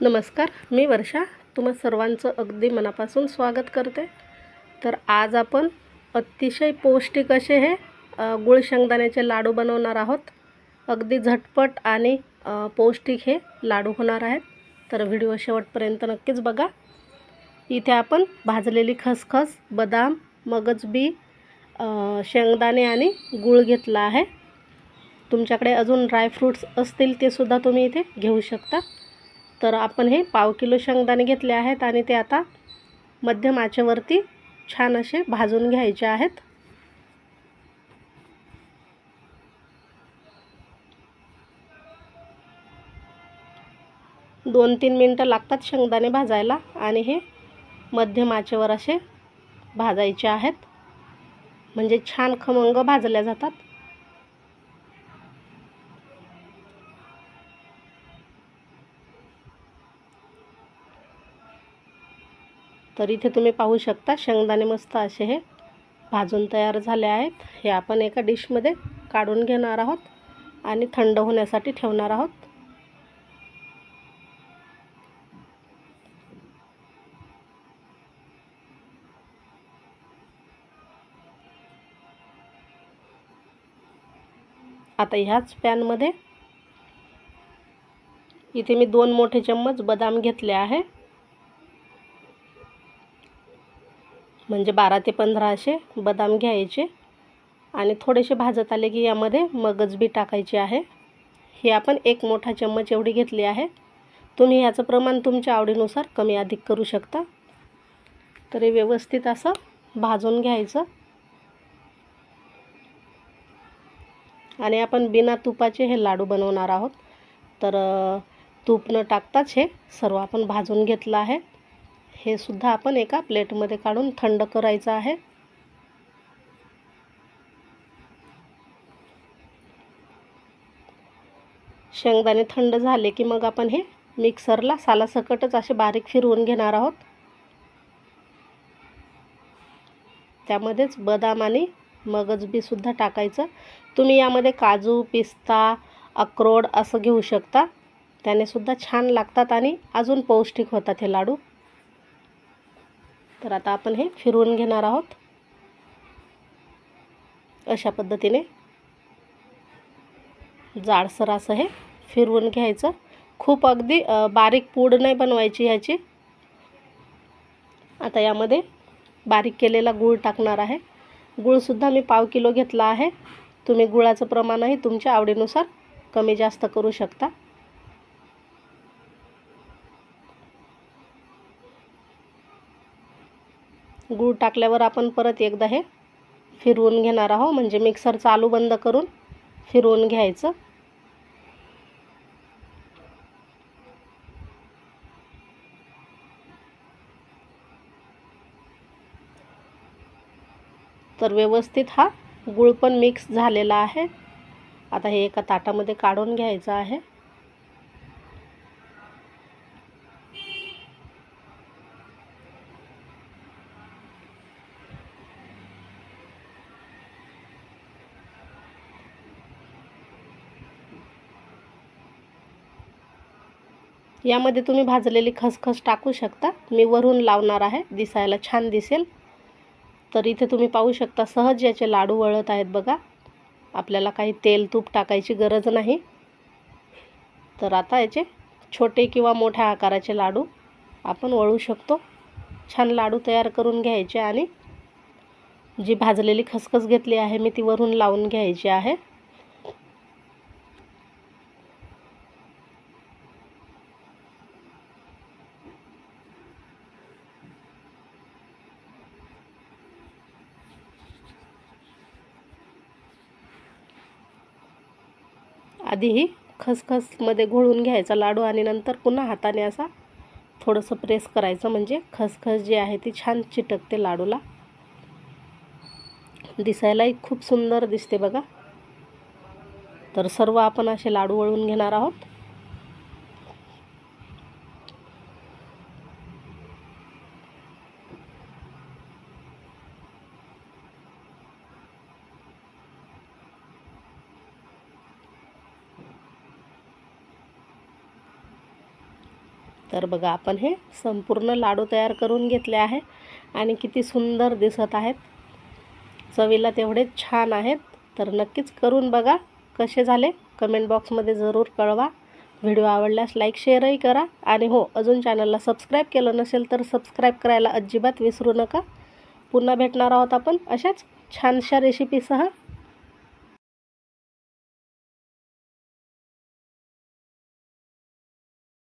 नमस्कार मी वर्षा. तुम्हा सर्वांचं अगदी मनापासून स्वागत करते. तर आज आपण अतिशय पौष्टिक असे हे गुळ शेंगदाण्याचे लाडू बनवणार आहोत. अगदी झटपट आणि पौष्टिक हे लाडू होणार आहेत. तर व्हिडिओ शेवटपर्यंत नक्कीच बघा. इथे आपण भाजलेली खसखस बदाम मगजबी शेंगदाणे आणि गूळ घेतला आहे. तुमच्याकडे अजून ड्रायफ्रूट्स असतील ते सुद्धा तुम्ही इथे घेऊ शकता. तर आपण हे पाव किलो शेंगदाणे घेतले आहेत आणि ते आता मध्यम आचेवरती छान असे भाजून घ्यायचे आहेत. दोन तीन मिनटं लागतात शेंगदाणे भाजायला आणि हे मध्यम आचेवर असे भाजायचे आहेत. म्हणजे छान खमंग भाजल्या जातात. तर इथे तुम्ही पाहू शकता शेंगदाणे मस्त असे हे भाजून तयार झाले आहेत. हे आपण एका डिशमध्ये काढून घेणार आहोत आणि थंड होण्यासाठी ठेवणार आहोत. आता ह्याच पॅनमध्ये इथे मी दोन मोठे चम्मच बदाम घेतले आहे. म्हणजे बारा ते पंधरा असे बदाम घ्यायचे. आणि थोडेसे भाजत आले की यामध्ये मगज बी टाकायचे आहे. हे आपण एक मोठा चम्मच एवढी घेतली आहे. तुम्ही ह्याचं प्रमाण तुमच्या आवडीनुसार कमी अधिक करू शकता. तरी व्यवस्थित असं भाजून घ्यायचं. आणि आपण बिना तुपाचे हे लाडू बनवणार आहोत. तर तूप न टाकताच हे सर्व आपण भाजून घेतलं आहे. हे सुद्धा आपण एका प्लेटमध्ये काढून थंड करायचं आहे. शेंगदाणे थंड झाले की मग आपण हे मिक्सरला सालासकटच असे बारीक फिरवून घेणार आहोत. त्यामध्येच बदाम आणि मगजबीसुद्धा टाकायचं. तुम्ही यामध्ये काजू पिस्ता अक्रोड असं घेऊ शकता. त्याने सुद्धा छान लागतात आणि अजून पौष्टिक होतात हे लाडू. तर आता आपण हे फिरवून घेणार आहोत. अशा पद्धतीने जाडसर असं हे फिरवून घ्यायचं. खूप अगदी बारीक पूड नाही बनवायची ह्याची. आता यामध्ये बारीक केलेला गूळ टाकणार आहे. गूळसुद्धा मी पाव किलो घेतला आहे. तुम्ही गुळाचं प्रमाणही तुमच्या आवडीनुसार कमी जास्त करू शकता. गूळ टाकल्यावर आपण परत एकदा हे फिरवून घेणार आहोत. म्हणजे मिक्सर चालू बंद करून फिरवून घ्यायचं. तर व्यवस्थित हा गूळ पण मिक्स झालेला आहे. आता हे एका ताटामध्ये काढून घ्यायचं आहे. यामध्ये तुम्ही भाजलेली खसखस टाकू शकता. मी वरून लावणार आहे. दिसायला छान दिसेल. तर इथे तुम्ही पाहू शकता सहज याचे लाडू वळत आहेत बघा. आपल्याला काही तेल तूप टाकायची गरज नाही. तर आता याचे छोटे किंवा मोठ्या आकाराचे लाडू आपण वळू शकतो. छान लाडू तयार करून घ्यायचे आणि जी भाजलेली खसखस घेतली आहे मी ती वरून लावून घ्यायची आहे. आधीही खसखसमध्ये घोळून घ्यायचा लाडू आणि नंतर पुन्हा हाताने असा थोडंसं प्रेस करायचं म्हणजे खसखस जी आहे ती छान चिटकते लाडूला. दिसायलाही खूप सुंदर दिसते बघा. तर सर्व आपण असे लाडू वळून घेणार आहोत. तर बघा आपण हे संपूर्ण लाडू तयार करून घेतले आहे आणि किती सुंदर दिसत आहेत. चवीला तेवढे छान आहेत. तर नक्कीच करून बघा कसे झाले. कमेंट बॉक्समध्ये जरूर कळवा. व्हिडिओ आवडल्यास लाईक शेअरही करा. आणि हो अजून चॅनलला सबस्क्राईब केलं नसेल तर सबस्क्राईब करायला अजिबात विसरू नका. पुन्हा भेटणार आहोत आपण अशाच छानशा रेसिपीसह